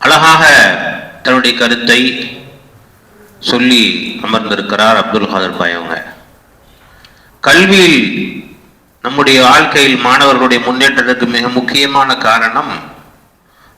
அழகாக தன்னுடைய கருத்தை சொல்லி அமர்ந்திருக்கிறார் அப்துல் காதர் பாய் அவங்க. கல்வியில் நம்முடைய வாழ்க்கையில் மாணவர்களுடைய முன்னேற்றத்திற்கு மிக முக்கியமான காரணம்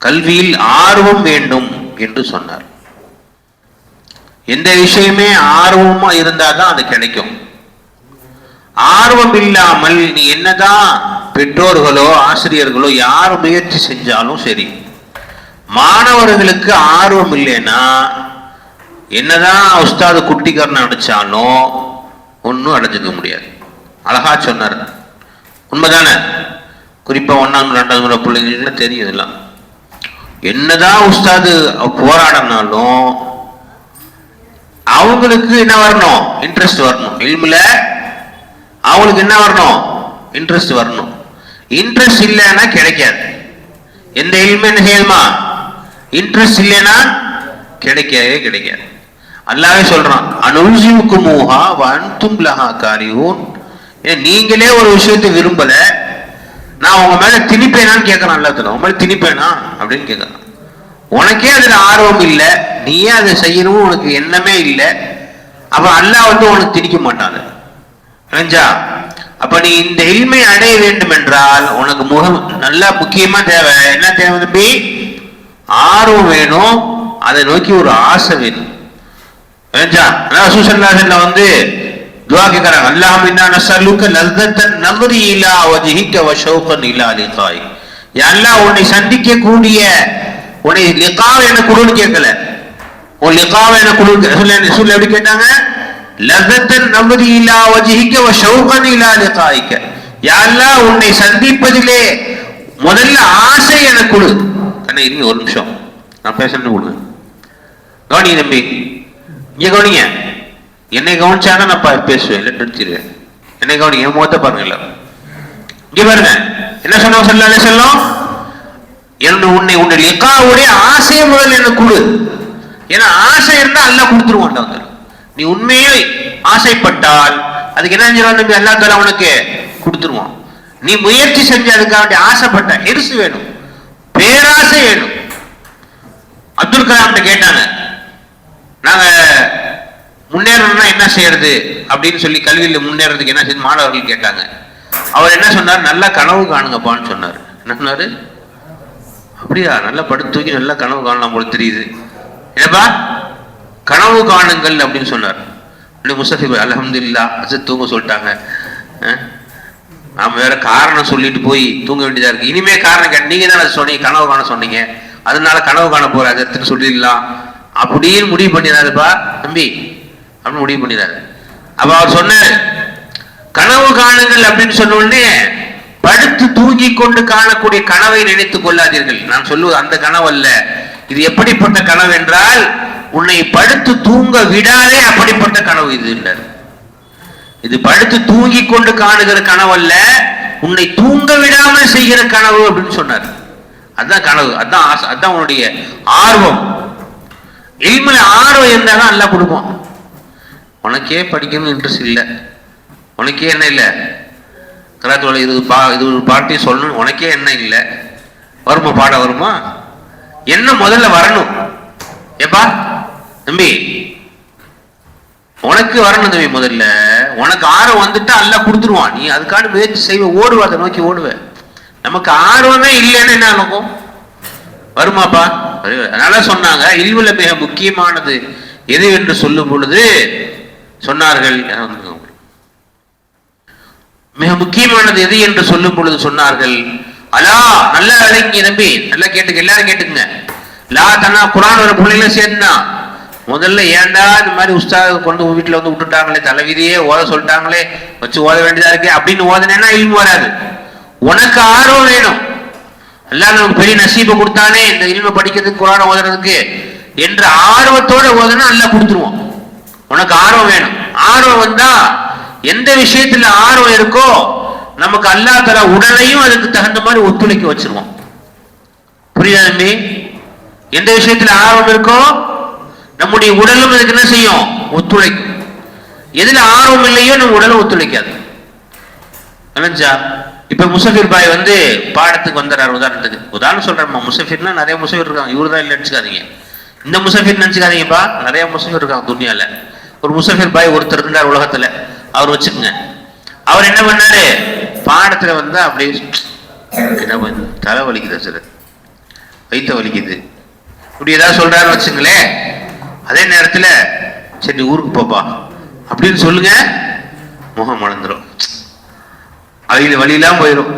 கல்வியில் ஆர்வம் வேண்டும் என்று சொன்னார். எந்த விஷயமே ஆர்வமா இருந்தால் தான் அது கிடைக்கும். ஆர்வம் இல்லாமல் நீ என்னதான் பெற்றோர்களோ ஆசிரியர்களோ யார் முயற்சி செஞ்சாலும் சரி மாணவர்களுக்கு ஆர்வம் இல்லைன்னா என்னதான் உஸ்தாது குட்டிக்காரன் அடிச்சாலும் ஒன்றும் அடைஞ்சிக்க முடியாது. அழகா சொன்னார். உண்மைதானே? குறிப்பாக ஒன்றாம் ரெண்டாவது முறை பிள்ளைங்களுக்கு தெரியும் இதெல்லாம். என்னதான் உஸ்தாது போராடினாலும் அவங்களுக்கு என்ன வரணும்? இன்ட்ரெஸ்ட் வரணும். இல்மில் அவங்களுக்கு என்ன வரணும்? இன்ட்ரெஸ்ட் வரணும். இன்ட்ரெஸ்ட் இல்லைன்னா கிடைக்காது. எந்த இல்மு என்ன செய்யணுமா? இன்ட்ரெஸ்ட் இல்லைன்னா கிடைக்கவே கிடைக்காது. அல்லாவே சொல்றான் அனுஜிமுக்கு மூஹா வன்தும் லஹா காரியூன் ஏன் நீங்களே ஒரு விஷயத்தை விரும்பல நான் உங்க மேல திணிப்பேனான்னு கேட்கறான் எல்லாத்துல உங்க மேல திணிப்பேனா? அப்படின்னு கேட்கறான் உனக்கே அதுல ஆர்வம் இல்லை நீயே அதை செய்யணும் உனக்கு எண்ணமே இல்லை. அப்ப அல்லாஹ் வந்து உனக்கு திணிக்க மாட்டான். அதை. அப்ப நீ இந்த இல்மை அடைய வேண்டும் என்றால் உனக்கு முகம் நல்லா முக்கியமா தேவை. என்ன தேவை தம்பி? ஆர்வம் வேணும் அதை நோக்கி ஒரு ஆசை வேணும். புரிஞ்சா சுசல்லாசல்ல வந்து துவா கேட்கறாங்க அல்லாஹ் இன்னா நஸ்அலுக்க லஸ்தத்தன் நம்ரி இலா வஜ்ஹிக வ ஷௌகன் இலா லிகாய். அல்லாஹ் உன்னை சந்திக்க கூடிய உன்னை லிகாவ் என குடுன்னு கேட்கல உன் லிகாவ் என குடு சொல்ல சொல்ல எப்படி கேட்டாங்க? லஸ்தத்தன் நம்ரி இலா வஜ்ஹிக வ ஷௌகன் இலா லிகாய்க யா அல்லாஹ் உன்னை சந்திப்பதிலே முதல்ல ஆசை என குடு கண்ணே இருங்க ஒரு நிமிஷம். நான் பேசணும்னு கொடுங்க. கவனி தம்பி இங்கே கவனிங்க. என்னை கவனிச்சாங்க நான் பா- பேசுவேன் இல்லை நிறுத்திடுவேன் என்னை கவனிங்க என் முகத்தை பாருங்கல்ல இங்கே பாருங்க. என்ன சொன்னோம் சொல்லாலே சொல்லும்? என்ன உன்னை உன்னை எக்காவுடைய ஆசையை முதல்ல எனக்கு கொடு. ஏன்னா ஆசை இருந்தால் அல்ல கொடுத்துருவான்டா வந்து. நீ உண்மையே ஆசைப்பட்டால் அதுக்கு என்ன செஞ்சிருவான் நம்பி அல்லா தாலா உனக்கு கொடுத்துருவான். நீ முயற்சி செஞ்சு அதுக்காக ஆசைப்பட்ட எரிசு வேணும். பேராசை வேணும் அப்துல் கலாம் கேட்டாங்க. நாங்க முன்னேறணும்னா என்ன செய்யறது? அப்படின்னு சொல்லி கல்வியில் முன்னேறதுக்கு என்ன செய்ய மாணவர்கள் கேட்டாங்க. அவர் என்ன சொன்னார்? நல்லா கனவு காணுங்கப்பான்னு சொன்னார். என்ன சொன்னாரு? அப்படியா நல்லா படுத்து தூக்கி நல்லா கனவு காணலாம் போல தெரியுது. என்னப்பா? கனவு காணுங்கள் அப்படின்னு சொன்னார். அப்படி முஸ்தபிப் அலமதுல்லா அசத் தூங்க சொல்லிட்டாங்க. நாம வேற காரணம் சொல்லிட்டு போய் தூங்க வேண்டியதா இருக்கு. இனிமே காரணம் கேட்டு நீங்க தான் சொன்னீங்க கனவு காண சொன்னீங்க. அதனால கனவு காண போற சொல்லிடலாம். அப்படின்னு முடிவு பண்ணிடாருப்பா தம்பி. அப்படின்னு முடிவு பண்ணிடாரு அப்ப அவர் சொன்னார் கனவு காணுங்கள் அப்படின்னு சொன்ன உடனே படுத்து தூங்கி கொண்டு காணக்கூடிய கனவை நினைத்துக் கொள்ளாதீர்கள். நான் சொல்லுவது அந்த கனவு அல்ல. இது எப்படிப்பட்ட கனவு என்றால் உன்னை படுத்து தூங்க விடாதே அப்படிப்பட்ட கனவு இது என்றார். இது படுத்து தூங்கி கொண்டு காணுகிற கனவு அல்ல உன்னை தூங்க விடாமல் செய்கிற கனவு அப்படின்னு சொன்னார். அதுதான் கனவு அதான் ஆசை அதுதான் உன்னுடைய ஆர்வம். இல்முல ஆர்வம் இருந்தாலும் நல்லா எல்லாம் கொடுப்போம் உனக்கே படிக்கணும்னு இன்ட்ரெஸ்ட் இல்லை. உனக்கே என்ன இல்லை? கலாத்தோட இது பா இது ஒரு பாட்டி சொல்லணும் உனக்கே என்ன இல்லை? வருமா பாட வருமா? என்ன முதல்ல வரணும்? ஏப்பா தம்பி உனக்கு வரணும் தம்பி முதல்ல. உனக்கு ஆர்வம் வந்துட்டா அல்ல கொடுத்துருவான். நீ அதுக்கான முயற்சி செய்வ ஓடுவ அதை நோக்கி ஓடுவ. நமக்கு ஆர்வமே இல்லைன்னு என்ன ஆகும் வருமாப்பா? அதனால சொன்னாங்க இல்வுல மிக முக்கியமானது எது என்று சொல்லும் பொழுது சொன்னார்கள் மிக முக்கியமானது எது என்று சொல்லும் பொழுது சொன்னார்கள் அலா நல்லா விளங்கி நம்பி. நல்லா கேட்டுக்க எல்லாரும் கேட்டுக்குங்க. லா தன்னா குரான் ஒரு பிள்ளைகளும் சேர்ந்தான் முதல்ல ஏன்டா இந்த மாதிரி உஸ்தாக கொண்டு வீட்டில் வந்து விட்டுட்டாங்களே தலைவிதியே ஓத சொல்லிட்டாங்களே வச்சு ஓத வேண்டியதாக இருக்கு அப்படின்னு ஓதனேன்னா இல்மு வராது. உனக்கு ஆர்வம் வேணும். எல்லாம் நமக்கு பெரிய நசீபை கொடுத்தானே இந்த இல்மை படிக்கிறதுக்கு குரான ஓதுறதுக்கு என்ற ஆர்வத்தோட ஓதுனா எல்லாம் கொடுத்துருவோம் உனக்கு ஆர்வம் வேணும். ஆர்வம் வந்தா எந்த விஷயத்துல ஆர்வம் இருக்கோ நமக்கு அல்லா தர உடலையும் அதுக்கு தகுந்த மாதிரி ஒத்துழைக்க வச்சிருவோம் புரியுதா தம்பி? எந்த விஷயத்துல ஆர்வம் இருக்கோ நம்முடைய உடலும் இதுக்கு என்ன செய்யும்? ஒத்துழைக்கும். எதுல ஆர்வம் இல்லையோ நம்ம உடலும் ஒத்துழைக்காது. விளைஞ்சா இப்ப முசஃபிர் பாய் வந்து பாடத்துக்கு வந்துடுறாரு உதாரணத்துக்கு. உதாரணம் சொல்றேன் முசஃபிர்னா நிறைய முசஃபிர் இருக்காங்க. இவரு தான் இல்லை நினச்சிக்காதீங்க. இந்த முசஃபிர் நினச்சிக்காதீங்கப்பா. நிறைய முசஃபிர் இருக்காங்க துனியால. ஒரு முசஃபிர் பாய் ஒருத்தர் இருந்தார் உலகத்துல. அவர் வச்சுக்கோங்க. அவர் என்ன பண்ணாரு? பாடத்துல வந்து அப்படியே என்ன பண்ணு தலை வலிக்குது சார் வயிற்ற வலிக்குது. இப்படி ஏதாவது சொல்றாருன்னு வச்சுங்களேன். அதே நேரத்தில் சரி நீ ஊருக்கு போப்பா. அப்படின்னு சொல்லுங்க முகம் வளர்ந்துடும் அவையில் வழியெல்லாம் போயிடும்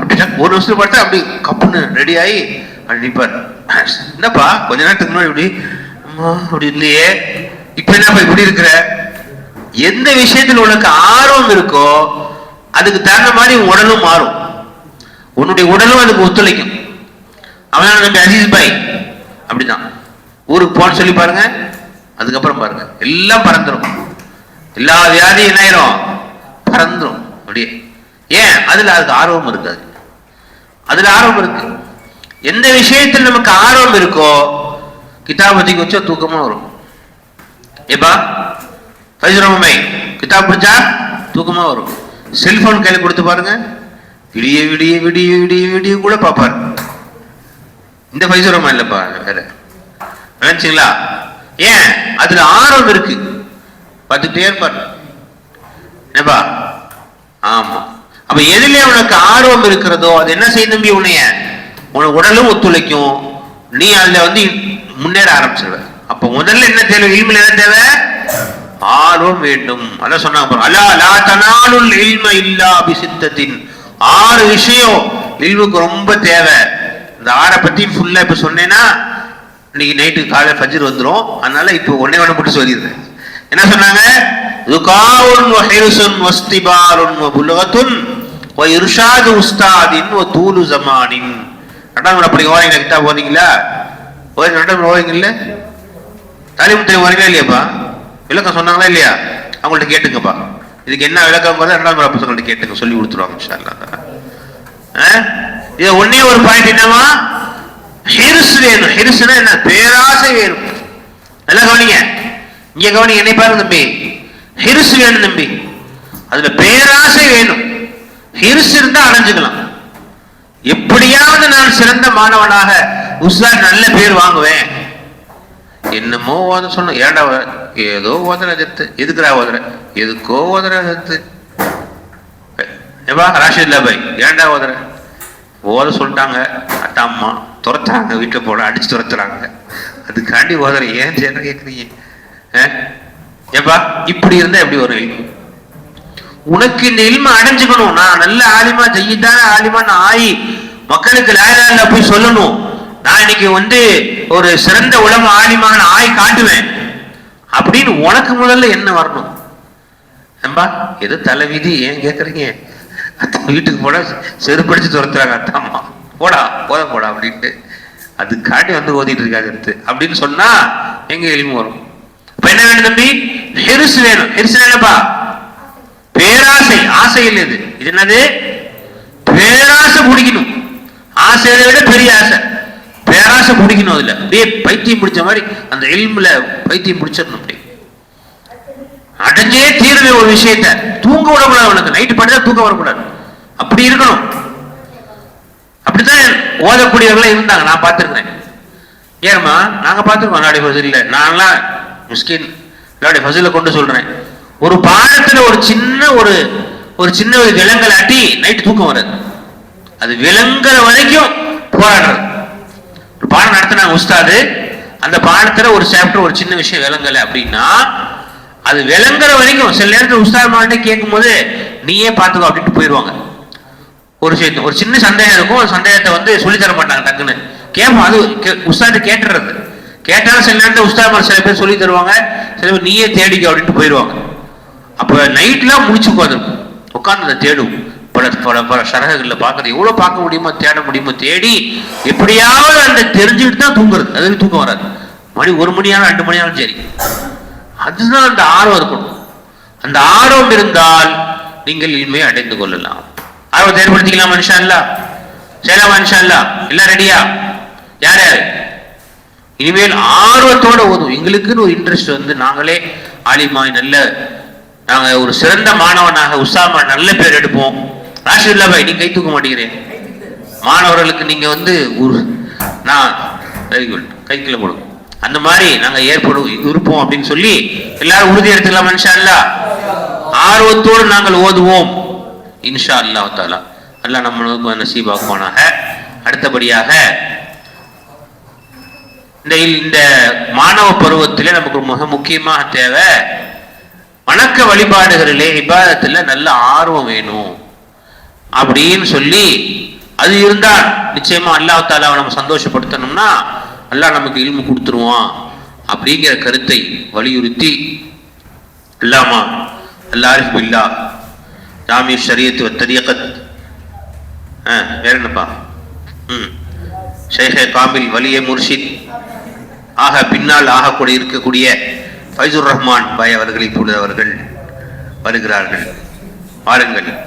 அப்படின்னா ஒரு வருஷம் பார்த்தா அப்படி கப்புன்னு ரெடி ஆகி அப்படி என்னப்பா கொஞ்ச நேரத்துக்கு முன்னாடி இப்படி அம்மா அப்படி இல்லையே. இப்போ என்னப்பா இப்படி இருக்கிற? எந்த விஷயத்தில் உனக்கு ஆர்வம் இருக்கோ அதுக்கு தகுந்த மாதிரி உடலும் மாறும். உன்னுடைய உடலும் அதுக்கு ஒத்துழைக்கும். அவன் நம்பி அசீஸ் பாய். அப்படிதான். ஊருக்கு போன்னு சொல்லி பாருங்க. அதுக்கப்புறம் பாருங்க. எல்லாம் பறந்துடும் எல்லா வியாதியும் என்ன ஆயிரும்? பறந்துடும் அப்படியே. ஏன்? அதுல அதுக்கு ஆர்வம் இருக்காது. அதுல ஆர்வம் இருக்கு. எந்த விஷயத்தில் நமக்கு ஆர்வம் இருக்கோ கிதாப் பத்தி வச்சா தூக்கமா வரும். ஏப்பா? பைசுரமை கிதாப் படிச்சா தூக்கமா வரும். செல்போன் கையில் கொடுத்து பாருங்க. விடிய விடிய விடிய விடிய விடிய கூட பார்ப்பாரு. இந்த பைசுரமா இல்லைப்பா? வேற. நினைச்சீங்களா? ஏன்? அதுல ஆர்வம் இருக்கு. பார்த்துட்டே இருப்பார். என்னப்பா? ஆமா. அப்ப எதுல உனக்கு ஆர்வம் இருக்கிறதோ அது என்ன செய்யும் தம்பி உன்னைய? உனக்கு உடலும் ஒத்துழைக்கும். நீ அதுல வந்து முன்னேற ஆரம்பிச்சிருவ. அப்ப முதல்ல என்ன தேவை? இல்மில் என்ன தேவை? ஆர்வம் வேண்டும். அதான் சொன்னாங்க அல்லா லா தனாலுல் இல்ம இல்லா அபிசித்தத்தின் ஆறு விஷயம் இல்முக்கு ரொம்ப தேவை. இந்த ஆறை பத்தி ஃபுல்லா இப்ப சொன்னேன்னா இன்னைக்கு நைட்டு காலை ஃபஜ்ர் வந்துடும் அதனால இப்போ ஒன்னே ஒன்று போட்டு சொல்லிடுறேன். என்ன சொன்னாங்க? ருகாவுன் ஹெருசுன் வஸ்திபாருன் புலகத்துன் இருஷாது உஸ்தாதின் ஒ தூலு ஜமானின். ரெண்டாம் அப்படி ஓரங்க கிட்டா போறீங்களா ஓரங்க ரெண்டாம் ஓரங்கல்ல தாலிம் தெளிவு வரீங்களா இல்லையாப்பா? விளக்கம் சொன்னாங்களா இல்லையா? அவங்கள்ட்ட கேட்டுங்கப்பா. இதுக்கு என்ன விளக்கங்கிறத ரெண்டாம் முறை பசங்கள்ட்ட கேட்டுங்க. சொல்லி கொடுத்துருவாங்க இன்ஷா அல்லா இதை ஒன்னே ஒரு பாயிண்ட் என்னவா ஹிருஸ் வேணும். என்ன? பேராசை வேணும். நல்லா கவனிங்க. இங்க கவனிங்க என்னை பாருங்க தம்பி. ஹிருஸ் வேணும் தம்பி. அதுல பேராசை வேணும். ஹிருஸ் இருந்தா அடைஞ்சுக்கலாம். எப்படியாவது நான் சிறந்த மாணவனாக உஸ்தாத் நல்ல பேர் வாங்குவேன். என்னமோ ஓத சொன்ன ஏன்டா ஏதோ ஓதுற எதிர்த்து எதுக்குடா ஓதுற எதுக்கோ ஓதுற சத்து ஏப்பா ராஷித் பாய் ஏன்டா ஓதுற ஓத சொல்லிட்டாங்க. அத்தா அம்மா துரத்துறாங்க. வீட்டில் போட அடிச்சு துரத்துறாங்க. அதுக்காண்டி ஓதுற ஏன் சேர்ந்து கேட்குறீங்க ஏப்பா இப்படி இருந்தா எப்படி வரும் உனக்கு இந்த இல்ம அடைஞ்சுக்கணும். நான் நல்ல ஆலிமா ஜெயித்தான ஆலிமான்னு ஆயி மக்களுக்கு லாயலா போய் சொல்லணும். நான் இன்னைக்கு வந்து ஒரு சிறந்த உலக ஆலிமான ஆய் காட்டுவேன். அப்படின்னு உனக்கு முதல்ல என்ன வரணும்? ஏம்பா எது தலைவிதி? ஏன் கேட்குறீங்க வீட்டுக்கு போட செருப்படிச்சு துரத்துறாங்க அத்தாம்மா போடா போத போடா அப்படின்ட்டு. அது காட்டி வந்து ஓதிட்டு இருக்காது எடுத்து அப்படின்னு சொன்னா எங்க எளிமை வரும். இப்ப என்ன வேணும் தம்பி? ஹெருசு வேணும். ஹெருசு என்னப்பா? பேராசை. ஆசை இல்லை இது. இது என்னது? பேராசை பிடிக்கணும். ஆசையை விட பெரிய ஆசை. பேராசை பிடிக்கணும் அதுல. அப்படியே பைத்தியம் பிடிச்ச மாதிரி அந்த எலும்புல பைத்தியம் பிடிச்சிடணும் அப்படி அடைஞ்சே தீரவே ஒரு விஷயத்த. தூங்க விடக்கூடாது உனக்கு நைட்டு படிச்சா தூக்க வரக்கூடாது. அப்படி இருக்கணும். அப்படித்தான் ஓதக்கூடியவர்களே இருந்தாங்க. நான் பார்த்துருக்கிறேன். ஏன்மா நாங்கள் பார்த்துருக்கோம். நாடி ஃபசிலில். நான்லாம் மிஸ்கின் நாடி ஃபசிலில் கொண்டு சொல்கிறேன் ஒரு பாடத்தில் ஒரு சின்ன ஒரு ஒரு சின்ன ஒரு விலங்கல் அட்டி நைட்டு தூக்கம் வராது. அது விலங்குற வரைக்கும் போராடுறது. ஒரு பாடம் நடத்தினாங்க உஸ்தாது. அந்த பாடத்தில் ஒரு சாப்டர் ஒரு சின்ன விஷயம் விளங்கலை அப்படின்னா அது விளங்குற வரைக்கும் சில நேரத்தில் உஸ்தாத் மாட்டே கேட்கும் போது நீயே பார்த்துக்கோ அப்படின்ட்டு போயிடுவாங்க. ஒரு விஷயம் ஒரு சின்ன சந்தேகம் இருக்கும் அந்த சந்தேகத்தை வந்து சொல்லித்தர தர மாட்டாங்க டக்குன்னு. கேட்போம் அது கே- உஸ்தாது கேட்டுறது. கேட்டாலும் சில நேரத்தில் உஸ்தாத் சில பேர் சொல்லி தருவாங்க சில பேர் நீயே தேடிக்க அப்படின்ட்டு போயிடுவாங்க. அப்போ நைட்லாம் முடிச்சு உட்காந்துருக்கும் உட்காந்து அதை தேடும். பல பல பல சரகங்களில் பார்க்கறது. எவ்வளோ பார்க்க முடியுமோ தேட முடியுமோ தேடி எப்படியாவது அந்த தெரிஞ்சுக்கிட்டு தான் தூங்குறது. அதுக்கு தூக்கம் வராது. மணி ஒரு மணியாலும் ரெண்டு மணியாலும் சரி. அதுதான் அந்த ஆர்வம் இருக்கணும் அந்த ஆர்வம் இருந்தால் நீங்கள் இனிமே அடைந்து கொள்ளலாம். ஆர்வத்தை ஏற்படுத்திக்கலாம் மனுஷா இல்ல செய்யலாம் மனுஷா இல்ல எல்லாம் ரெடியா யார்? யாரு இனிமேல் ஆர்வத்தோட ஓதும். எங்களுக்குன்னு ஒரு இன்ட்ரெஸ்ட் வந்து நாங்களே ஆலிமாய் நல்ல நாங்க ஒரு சிறந்த மாணவனாக உஷாமா நல்ல பேர் எடுப்போம். ராஷிதுல்லா பாய் நீ கை தூக்க மாட்டேங்கிறேன் மாணவர்களுக்கு நீங்க வந்து ஒரு நான் வெரி குட் கைக்குள்ள கொடுங்க அந்த மாதிரி நாங்க ஏற்படு இருப்போம் அப்படின்னு சொல்லி எல்லாரும் உறுதி எடுத்துக்கலாம் மனுஷா இல்ல ஆர்வத்தோடு நாங்கள் ஓதுவோம். இன்ஷா அல்லா தாலா அல்லா நம்மளுக்கு நசீபாக்குவானாக அடுத்தபடியாக இந்த இந்த மாணவ பருவத்திலே நமக்கு மிக முக்கியமாக தேவை வணக்க வழிபாடுகளிலே இபாதத்தில் நல்ல ஆர்வம் வேணும். அப்படின்னு சொல்லி அது இருந்தால் நிச்சயமா அல்லாஹ் தாலாவை நம்ம சந்தோஷப்படுத்தணும்னா அல்லாஹ் நமக்கு இல்மு கொடுத்துருவான் அப்படிங்கிற கருத்தை வலியுறுத்தி அல்லாமா அல்லாரிஃப் இல்லா ஜாமி ஷரியத்து தரியகத் ஆ வேற என்னப்பா? ம். ஷேഖே காமில் வலிய முர்ஷித். ஆக பின்னால் ஆகக்கூடிய இருக்கக்கூடிய ஃபைசுர் ரஹ்மான் பாய் அவர்களை இப்பொழுது அவர்கள் வருகிறார்கள். வாருங்கள்.